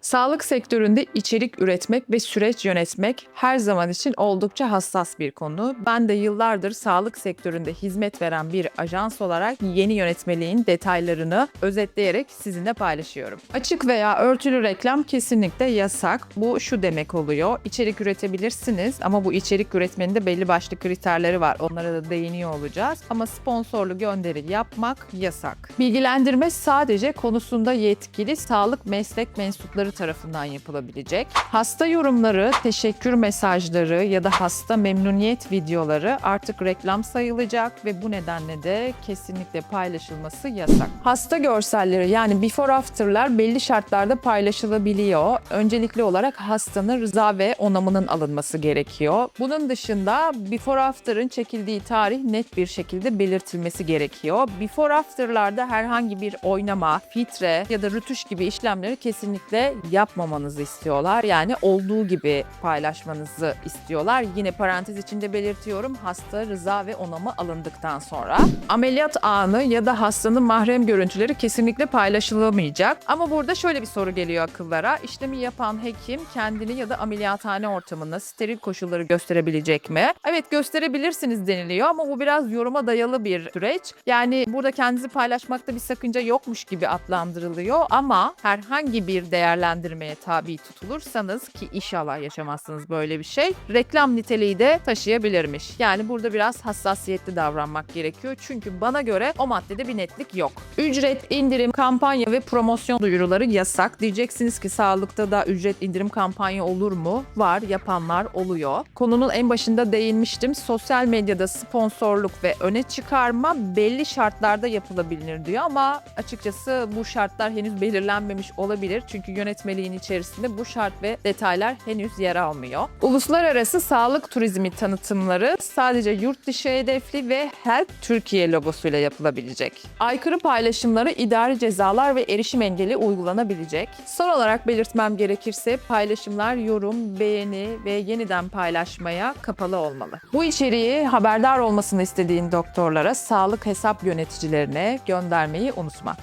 Sağlık sektöründe içerik üretmek ve süreç yönetmek her zaman için oldukça hassas bir konu. Ben de yıllardır sağlık sektöründe hizmet veren bir ajans olarak yeni yönetmeliğin detaylarını özetleyerek sizinle paylaşıyorum. Açık veya örtülü reklam kesinlikle yasak. Bu şu demek oluyor. İçerik üretebilirsiniz ama bu içerik üretmenin de belli başlı kriterleri var. Onlara da değiniyor olacağız. Ama sponsorlu gönderi yapmak yasak. Bilgilendirme sadece konusunda yetkili sağlık meslek mensupları tarafından yapılabilecek. Hasta yorumları, teşekkür mesajları ya da hasta memnuniyet videoları artık reklam sayılacak ve bu nedenle de kesinlikle paylaşılması yasak. Hasta görselleri yani before after'lar belli şartlarda paylaşılabiliyor. Öncelikli olarak hastanın rıza ve onamının alınması gerekiyor. Bunun dışında before after'ın çekildiği tarih net bir şekilde belirtilmesi gerekiyor. Before after'larda herhangi bir oynama, filtre ya da rütuş gibi işlemleri kesinlikle yapmamanızı istiyorlar. Yani olduğu gibi paylaşmanızı istiyorlar. Yine parantez içinde belirtiyorum hasta rıza ve onamı alındıktan sonra. Ameliyat anı ya da hastanın mahrem görüntüleri kesinlikle paylaşılamayacak. Ama burada şöyle bir soru geliyor akıllara. İşlemi yapan hekim kendini ya da ameliyathane ortamında steril koşulları gösterebilecek mi? Evet gösterebilirsiniz deniliyor ama bu biraz yoruma dayalı bir süreç. Yani burada kendinizi paylaşmakta bir sakınca yokmuş gibi adlandırılıyor ama herhangi bir değerlendirmeye tabi tutulursanız ki inşallah yaşamazsınız böyle bir şey. Reklam niteliği de taşıyabilirmiş. Yani burada biraz hassasiyetli davranmak gerekiyor. Çünkü bana göre o maddede bir netlik yok. Ücret, indirim, kampanya ve promosyon duyuruları yasak. Diyeceksiniz ki sağlıkta da ücret indirim kampanya olur mu? Var, yapanlar oluyor. Konunun en başında değinmiştim. Sosyal medyada sponsorluk ve öne çıkarma belli şartlarda yapılabilir diyor ama açıkçası bu şartlar henüz belirlenmemiş olabilir. Çünkü yönetmeliğin içerisinde bu şart ve detaylar henüz yer almıyor. Uluslararası sağlık turizmi tanıtımları sadece yurt dışı hedefli ve Help Türkiye logosuyla yapılabilecek. Aykırı paylaşımları idari cezalar ve erişim engeli uygulanabilecek. Son olarak belirtmem gerekirse paylaşımlar yorum, beğeni ve yeniden paylaşmaya kapalı olmalı. Bu içeriği haberdar olmasını istediğin doktorlara, sağlık hesap yöneticilerine göndermeyi unutma.